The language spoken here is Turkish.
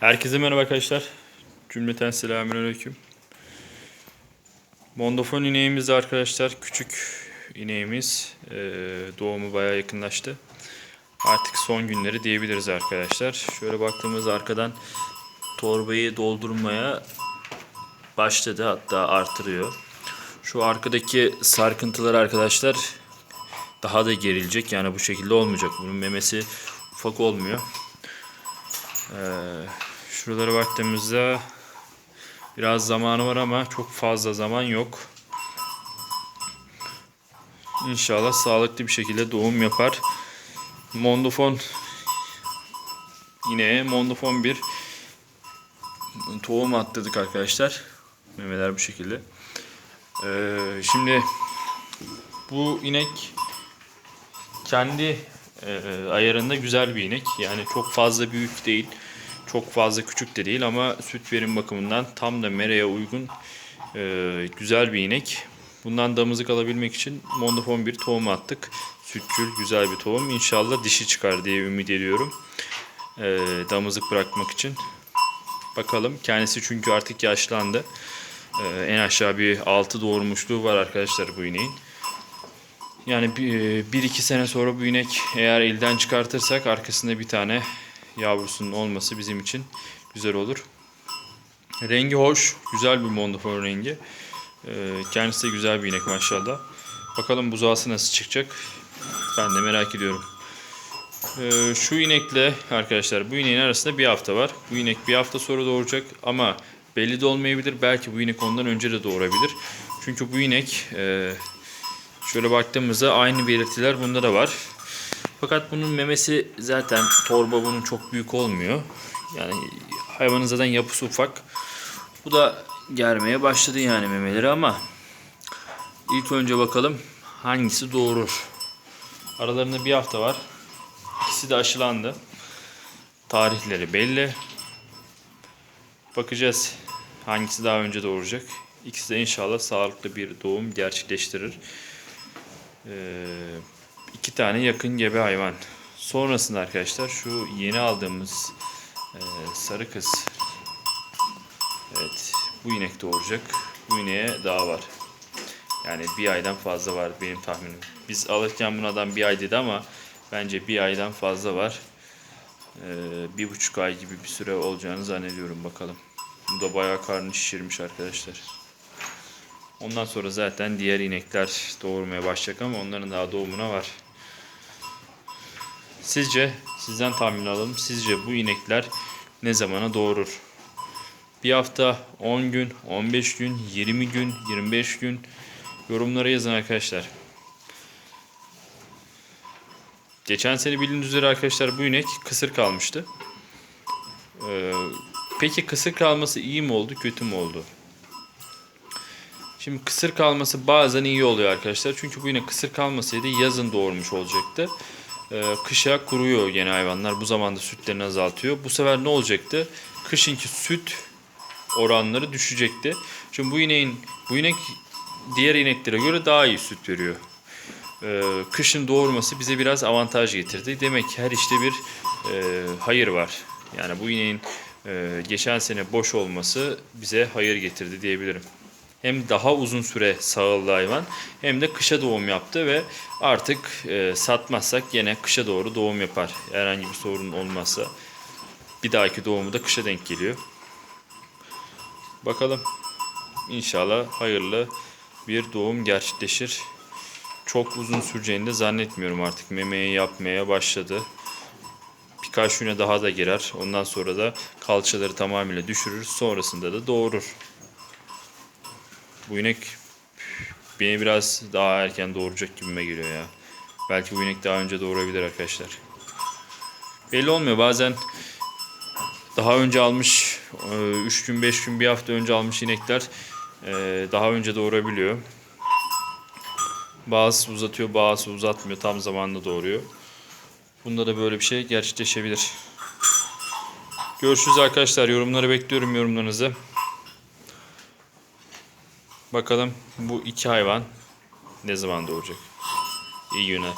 Herkese merhaba arkadaşlar. Cümleten selamünaleyküm. Mondofon ineğimiz arkadaşlar. Küçük ineğimiz. Ee, doğumu bayağı yakınlaştı. Artık son günleri diyebiliriz arkadaşlar. Şöyle baktığımız arkadan torbayı doldurmaya başladı. Hatta artırıyor. Şu arkadaki sarkıntılar arkadaşlar daha da gerilecek. Yani bu şekilde olmayacak. Bunun memesi ufak olmuyor. Ee, şuralara baktığımızda biraz zamanı var ama çok fazla zaman yok. İnşallah sağlıklı bir şekilde doğum yapar. Mondofon yine Mondofon bir tohum atladık arkadaşlar. Memeler bu şekilde. Ee, şimdi bu inek kendi e, ayarında güzel bir inek. Yani çok fazla büyük değil. Çok fazla küçük de değil ama süt verim bakımından tam da mereye uygun e, güzel bir inek. Bundan damızlık alabilmek için Mondofon bir tohum attık. Sütçül güzel bir tohum. İnşallah dişi çıkar diye ümit ediyorum. E, damızlık bırakmak için. Bakalım. Kendisi çünkü artık yaşlandı. E, en aşağı bir 6 doğurmuşluğu var arkadaşlar bu ineğin. Yani bir, bir iki sene sonra bu inek eğer elden çıkartırsak arkasında bir tane yavrusunun olması bizim için güzel olur. Rengi hoş. Güzel bir mondofon rengi. Ee, kendisi de güzel bir inek maşallah. Bakalım buzağısı nasıl çıkacak. Ben de merak ediyorum. Ee, şu inekle arkadaşlar bu ineğin arasında bir hafta var. Bu inek bir hafta sonra doğuracak ama belli de olmayabilir. Belki bu inek ondan önce de doğurabilir. Çünkü bu inek e, Şöyle baktığımızda aynı belirtiler bunda da var. Fakat bunun memesi zaten torba bunun çok büyük olmuyor. Yani hayvanın zaten yapısı ufak. Bu da germeye başladı yani memeleri ama ilk önce bakalım hangisi doğurur. Aralarında bir hafta var. İkisi de aşılandı. Tarihleri belli. Bakacağız hangisi daha önce doğuracak. İkisi de inşallah sağlıklı bir doğum gerçekleştirir. Ee, iki tane yakın gebe hayvan. Sonrasında arkadaşlar şu yeni aldığımız e, sarı kız. Evet bu inek doğuracak. Bu ineğe daha var. Yani bir aydan fazla var benim tahminim. Biz alırken bunlardan bir ay dedi ama bence bir aydan fazla var. Ee, bir buçuk ay gibi bir süre olacağını zannediyorum bakalım. Bu da bayağı karnı şişirmiş arkadaşlar. Ondan sonra zaten diğer inekler doğurmaya başlayacak ama onların daha doğumuna var. Sizce, sizden tahmin alalım. Sizce bu inekler ne zamana doğurur? Bir hafta, 10 gün, 15 gün, 20 gün, 25 gün yorumlara yazın arkadaşlar. Geçen sene bildiğiniz üzere arkadaşlar bu inek kısır kalmıştı. Ee, peki kısır kalması iyi mi oldu, kötü mü oldu? Şimdi kısır kalması bazen iyi oluyor arkadaşlar. Çünkü bu yine kısır kalmasaydı yazın doğurmuş olacaktı. Ee, kışa kuruyor yeni hayvanlar. Bu zamanda sütlerini azaltıyor. Bu sefer ne olacaktı? Kışınki süt oranları düşecekti. Şimdi bu ineğin bu inek diğer ineklere göre daha iyi süt veriyor. Ee, kışın doğurması bize biraz avantaj getirdi. Demek ki her işte bir e, hayır var. Yani bu ineğin e, geçen sene boş olması bize hayır getirdi diyebilirim hem daha uzun süre sağıldı hayvan hem de kışa doğum yaptı ve artık e, satmazsak yine kışa doğru doğum yapar. Herhangi bir sorun olmazsa bir dahaki doğumu da kışa denk geliyor. Bakalım inşallah hayırlı bir doğum gerçekleşir. Çok uzun süreceğini de zannetmiyorum artık. Memeyi yapmaya başladı. Birkaç güne daha da girer. Ondan sonra da kalçaları tamamıyla düşürür. Sonrasında da doğurur. Bu inek beni biraz daha erken doğuracak gibime geliyor ya. Belki bu inek daha önce doğurabilir arkadaşlar. Belli olmuyor bazen daha önce almış 3 gün 5 gün bir hafta önce almış inekler e, daha önce doğurabiliyor. Bazısı uzatıyor bazısı uzatmıyor tam zamanında doğuruyor. Bunda da böyle bir şey gerçekleşebilir. Görüşürüz arkadaşlar. Yorumları bekliyorum yorumlarınızı. Bakalım bu iki hayvan ne zaman doğacak. İyi günler.